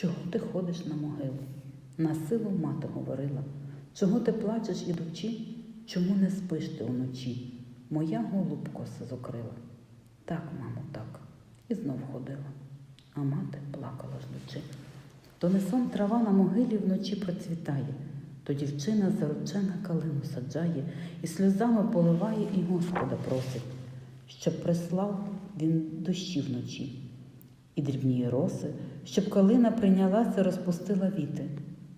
Чого ти ходиш на могилу? На силу мати говорила. Чого ти плачеш, ідучи? Чому не спиш ти уночі? Моя голуб коси зокрила. Так, мамо, так. І знов ходила. А мати плакала ждучи. То не сон трава на могилі вночі процвітає, то дівчина заручена калину саджає і сльозами поливає і Господа просить, щоб прислав він дощі вночі. І дрібні роси, щоб калина прийнялася, розпустила віти.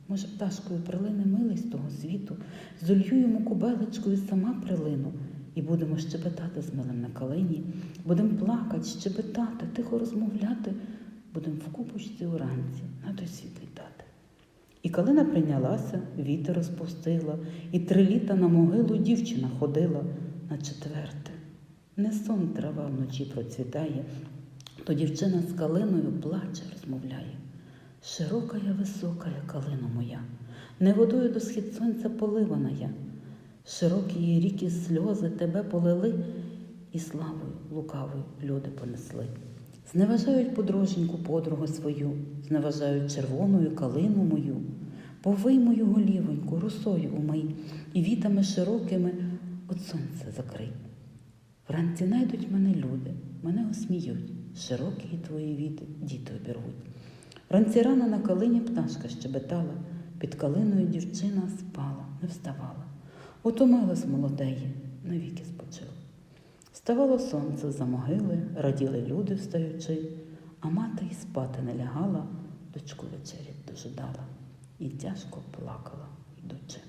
Може, пташкою прилине милість того світу, золью йому кубелечку і сама прилину, і будемо щебетати з милим на калині, будемо плакати, щебетати, тихо розмовляти, будемо в купочці уранці на той світ літати. І калина прийнялася, вітер розпустила, і три літа на могилу дівчина ходила на четверте. Не сон трава вночі процвітає, то дівчина з калиною плаче, розмовляє. Широка я, висока я калина моя, не водою до схід сонця поливана я. Широкі її ріки сльози тебе полили, і славою лукавою люди понесли. Зневажають подруженьку подругу свою, зневажають червоною калину мою. Повий мою голівоньку, русою умий, і вітами широкими от сонця закрий. Вранці найдуть мене люди, мене осміють, широкі твої віти діти обірвуть. Вранці рано на калині пташка щебетала, під калиною дівчина спала, не вставала. Утомилась молодеє, навіки спочила. Вставало сонце за могили, раділи люди встаючи, а мати й спати не лягала, дочку вечері дожидала і тяжко плакала, йдучи.